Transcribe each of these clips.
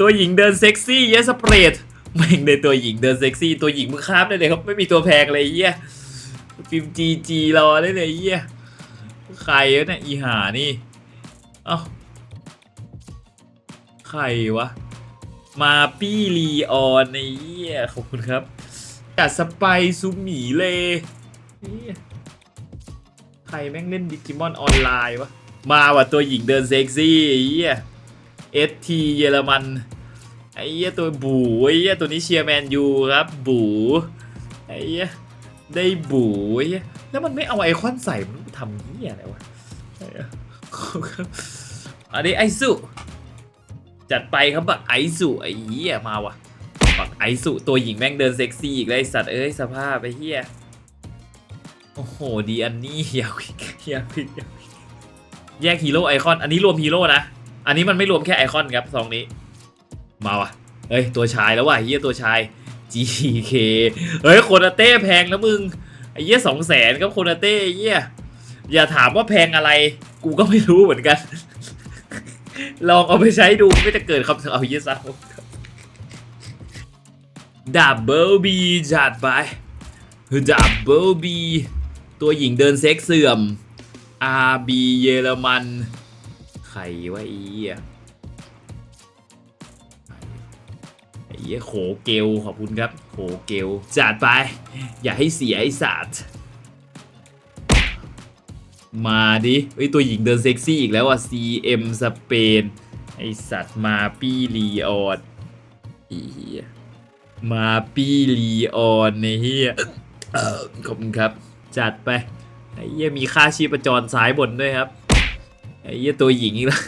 ตัวหญิงเดินเซ็กซี่เยสเปรดแม่งในตัวหญิงเดินเซ็กซี่ ตัวหญิงมึงคาบได้เลยครับไม่มีตัวแพงเลยเหี้ยฟิล์มจีจีรอได้เลยเหี้ยใครเนี่ยอีหานี่เอ้าใครวะ มาปี้ลีออนในเหี้ยขอบคุณครับกัดสไปซูหมีเลยใครแม่งเล่นดิจิมอนออนไลน์วะ มาว่ะตัวหญิงเดินเซ็กซี่เหี้ย เอสทีเยอรมันไอ้เหี้ยตัวบูไอ้เหี้ยตัวนี้เชียร์แมนยูครับบูไอ้เหี้ยได้บูไอ้เหี้ยแล้วมันไม่เอาไอคอนใส่มันทำเหี้ยอะไรวะอันนี้ไอสุจัดไปครับบักไอสุไอ้เหี้ยมาว่ะบักไอสุตัวหญิงแม่งเดินเซ็กซี่อีกแล้วไอสัตว์เอ้ยสภาพไอ้เหี้ยโอ้โหดีอันนี้อยากอยากอยากแยกฮีโร่ไอคอนอันนี้รวมฮีโร่นะ อันนี้มันไม่รวมแค่ไอคอนครับซองนี้ มาว่ะเฮ้ยตัวชายแล้วว่ะเหี้ยตัวชาย GK เฮ้ยโคนาเต้แพงแล้วมึงไอ้เหี้ยสองแสนครับโคนาเต้เหี้ยอย่าถามว่าแพงอะไร กูก็ไม่รู้เหมือนกัน ลองเอาไปใช้ดูไม่จะเกิดคำเอาเยอะซะดับเบิลบีจัดไปดับเบิลบีตัวหญิงเดินเซ็กเสื่อม RB เยอรมัน ใครวะไอ้เหี้ยไอ้เหี้ยโขเกลขอบคุณครับโขเกลจัดไป อย่าให้เสียไอ้สัตว์มาดิเฮ้ยตัวหญิงเดินเซ็กซี่อีกแล้วอะ CM สเปนไอสัตว์มาปี้ลีออนอีเหี้ยมาปี้ลีออนในเฮียขอบคุณครับ จัดไปไอ้เหี้ยมีค่าชีพจรซ้ายบนด้วยครับ ไอ้เหี้ยตัวหญิงอีกแล้ว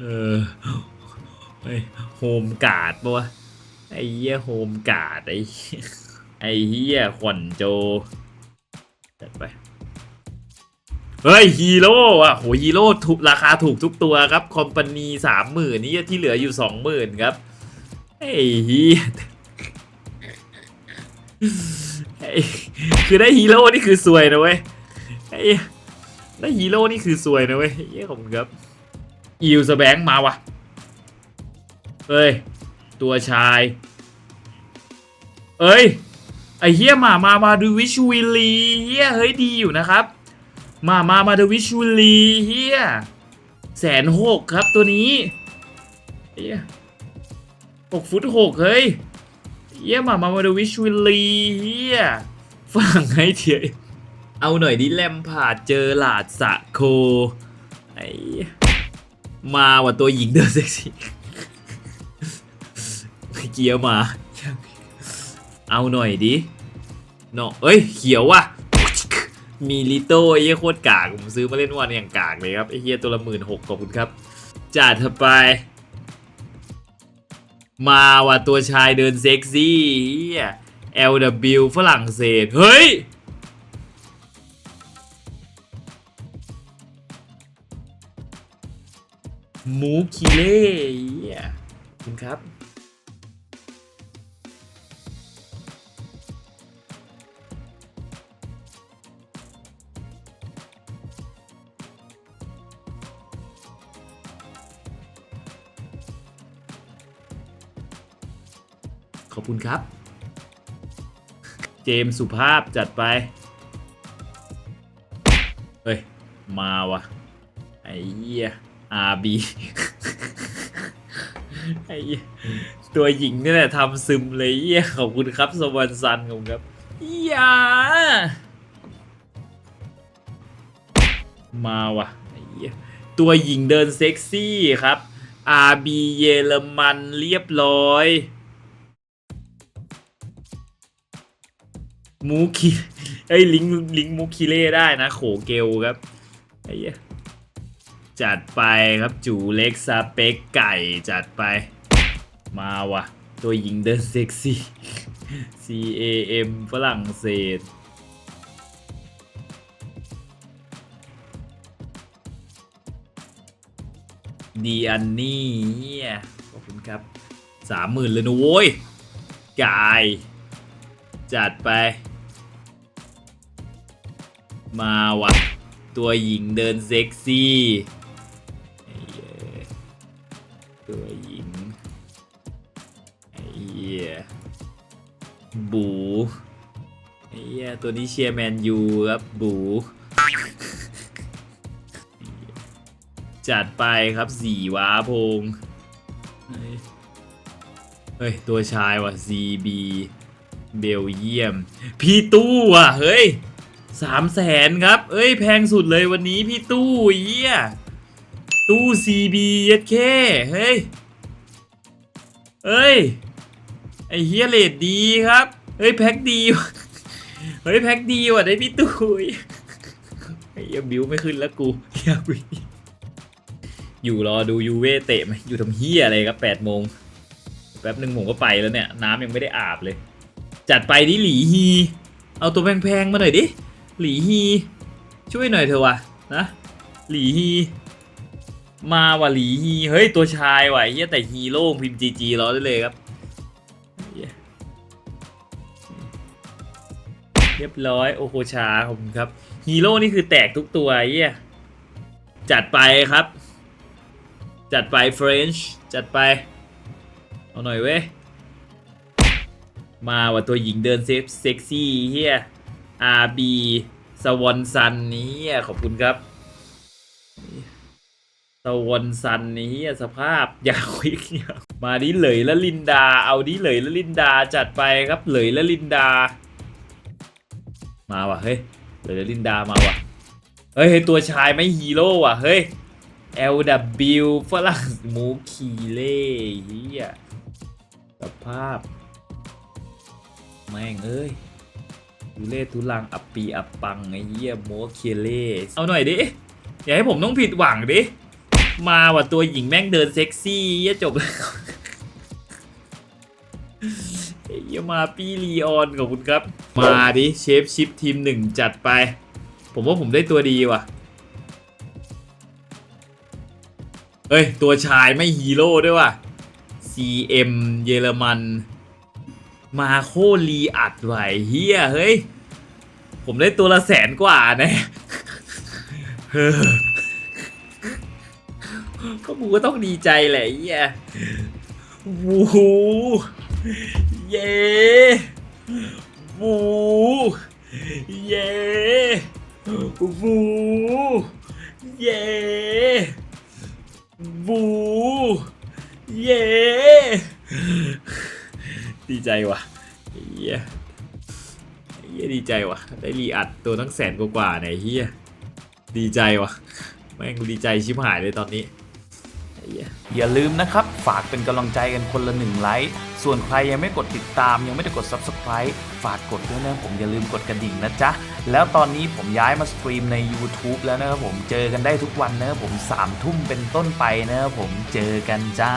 เออเฮ้โฮมการ์ดปะวะไอ้เหี้ยโฮมการ์ดไอ้ไอ้เฮียขวัญโจจัดไปเฮ้ยฮีโร่อะโหฮีโร่ถูกราคาถูกทุกตัวครับ คอมพานีสามหมื่นนี่ที่เหลืออยู่สองหมื่นครับไอ้เฮีย คือได้ฮีโร่นี่คือสวยนะเว้ยได้ฮีโร่นี่คือสวยนะเว้ยเฮียผมครับอิวสแบงมาวะเฮ้ย ตัวชาย เอ้ย ไอเฮียมา มา มาดูวิชวิลีเฮียเฮ้ยดีอยู่นะครับ มา มา มาดูวิชวิลลีเฮียแสนหกครับตัวนี้เฮียหกฟุตหกเฮ้ย เฮียมามามาดูวิชวิลลีเฮียฟังให้เถียเอาหน่อยดิแลมผ่าดเจอหลาดสะโคไอมาว่ะตัวหญิงเดินเซ็กซี่เกียร์มา เอาหน่อยดิเนาะเอ้ยเขียวว่ะมีลิโต้ไอ้เหี้ยโคตรกาก ผมซื้อมาเล่นวันอย่างกากเลยครับไอ้เหี้ยตัวละหมื่นหกขอบคุณครับจัดเถอะไป มาว่ะตัวชายเดินเซ็กซี่เหี้ย LW ฝรั่งเศส เฮ้ย มูคิเล่คุณครับ ขอบคุณครับ เจมสุภาพจัดไป เฮ้ย มาวะไอ้เหี้ย RB ไอ้เหี้ยตัวหญิงนี่แหละทำซึมเลยเหี้ยขอบคุณครับสวรรค์ซันขอบคุณครับอย่ามาว่ะไอ้เหี้ยตัวหญิงเดินเซ็กซี่ครับ RB เยอรมันเรียบร้อย มูคิไอ้ยลิงลิงมูคิเล่ได้นะ โขเกลครับไอ้เหี้ยจัดไปครับจูเล็กสเปกไก่จัดไป มาว่ะ ตัวหญิงเดินเซ็กซี่ C A M ฝรั่งเศสดีอันนี่ขอบคุณครับสามหมื่นเลยนะโว้ยกาย จัดไป มาว่ะ ตัวหญิงเดินเซ็กซี่ตัวหญิงไอ้เหี้ยบูไอ้เหี้ยตัวนี้เชียร์แมนยูครับบูจัดไปครับสี่ว้าพงเฮ้ยเฮ้ยตัวชายว่ะ CB เบลเยียม พี่ตู้ว่ะ เฮ้ย สามแสนครับ เอ้ยแพงสุดเลยวันนี้พี่ตู้เยี่ยตู้ CB เย็ดเคเฮ้ย เอ้ย ไอเฮียเลดดีครับ เฮ้ย แพ็คดี เฮ้ย แพ็คดีว่ะได้พี่ตู้ไอ้เฮียบิวไม่ขึ้นแล้วกูอยาวิอยู่รอดูยูเว่เตะไหมอยู่ทำเฮียอะไรครับแปดโมงแป๊บหนึ่งผมก็ไปแล้วเนี่ย น้ำยังไม่ได้อาบเลย จัดไปดิหลีฮี เอาตัวแพงๆมาหน่อยดิ หลีฮี ช่วยหน่อยเถอะวะนะหลีฮี มาว่ะหลีฮี เฮ้ย ตัวชายว่ะเฮียแต่ฮีโร่พิมพ์จีจีรอได้เลยครับเรียบร้อยโอโคชาขอบคุณครับฮีโร่นี่คือแตกทุกตัวเฮียจัดไปครับ จัดไปเฟรนช์จัดไป เอาหน่อยเว้ย มาว่าตัวหญิงเดินเซฟเซ็กซี่เฮีย RB สวอนซันนี้ขอบคุณครับสวอนซันนี้สภาพยาวอีกมาดิเหลยและลินดา เอาดิเหลยและลินดาจัดไปครับเหลยและลินดา มาว่ะเฮ้ยเหลยและลินดามาว่ะเฮ้ยตัวชายไม่ฮีโร่ว่ะเฮ้ย LW ฝรั่งมูคีเล่เฮียสภาพ แม่งเอ้ย ทุเล่ทุลังอับปีอับปังไอ้เหี้ยโมเคเล่เอาหน่อยดิ อย่าให้ผมต้องผิดหวังดิ มาว่ะตัวหญิงแม่งเดินเซ็กซี่เหี้ยจบแล้วไอ้เหี้ยมาปี้ลีออนขอบคุณครับ มาดิเชฟชิปทีมหนึ่งจัดไป ผมว่าผมได้ตัวดีว่ะเอ้ย ตัวชายไม่ฮีโร่ด้วยว่ะ CM เยอรมัน มาโคลีอัดไหวเฮียเฮ้ย ผมได้ตัวละแสนกว่านะเฮ้อก็กูก็ต้องดีใจแหละเฮียวูเย่วูเย่วูเย่วูเย่ ดีใจว่ะเฮียเฮียดีใจว่ะ ได้รีอัดตัวทั้งแสนกว่าๆเนี่ยเฮียดีใจว่ะแม่งดีใจชิบหายเลยตอนนี้เฮียอย่าลืมนะครับ ฝากเป็นกำลังใจกันคนละหนึ่งไลค์ ส่วนใครยังไม่กดติดตาม ยังไม่ได้กด Subscribe ฝากกดด้วยนะผมอย่าลืมกดกระดิ่งนะจ๊ะ แล้วตอนนี้ผมย้ายมาสตรีมใน YouTube แล้วนะครับผมเจอกันได้ทุกวันนะครับผม3ทุ่มเป็นต้นไปนะครับผมเจอกันจ้า